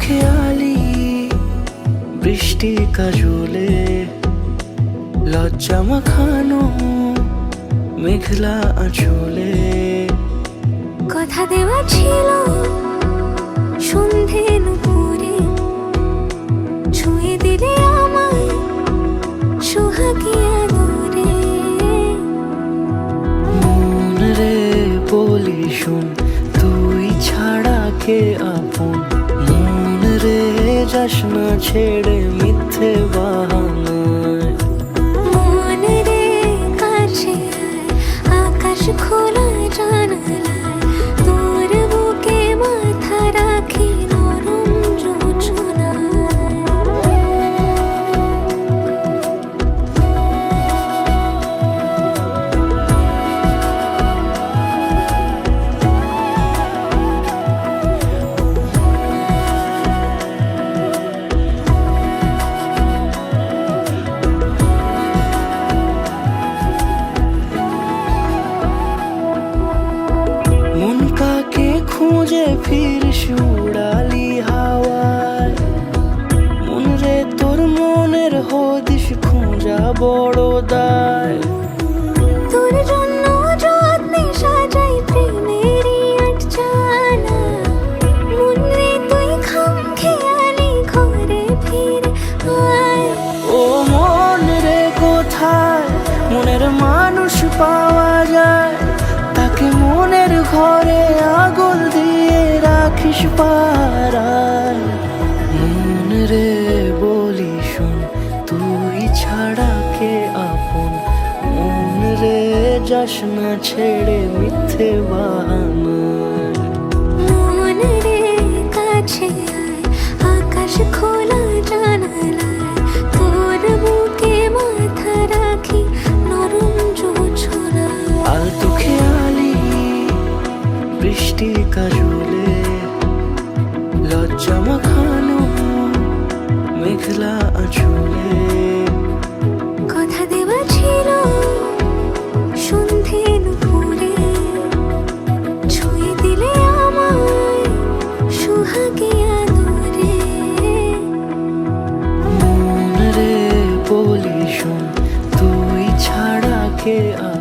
খেয়ালি বৃষ্টি কাজলে লজ্জা মাখানো মেঘলা আঁচলে। কথা দেওয়া ছিল সন্ধে নুপুরে ছুঁয়ে দিলে আমায় সোহাগী আদরে। মন রে বলি শুন তুই ছাড়া কে আপন? যাস না ছেড়ে মিথ্যে বাহানায় খুঁজে ফিরিস উড়ালি হাওয়ায়। মন রে তোর মনের হদিস খোঁজা বড় দায়। তোর জন্য যত্নে সাজাই প্রেমেরই আটচালা মন রে তুই খাম খেয়ালি ঘরে ফিরে ও মন রে কোথায়? মনের মানুষ পাওয়া যায়। তাকে মনের ঘরে রাখিস পারায় মন রে বলি শুন তুই ছাড়া কে আপন? মন রে যাস না ছেড়ে মিথ্যে বাহানায় মন রে কাছে আকাশ খোলা জানালায়। তোর বুকে মাথা রাখি নরম জোছনায়। আলতো খেয়ালি বৃষ্টি কাজলে লজ্জা মাখানো মেঘলা আঁচলে কথা দেওয়া ছিল সন্ধে নুপুরে। ছুঁয়ে দিলে আমায় সোহাগী আদরে। মন রে বলি শুন তুই ছাড়া কে আপন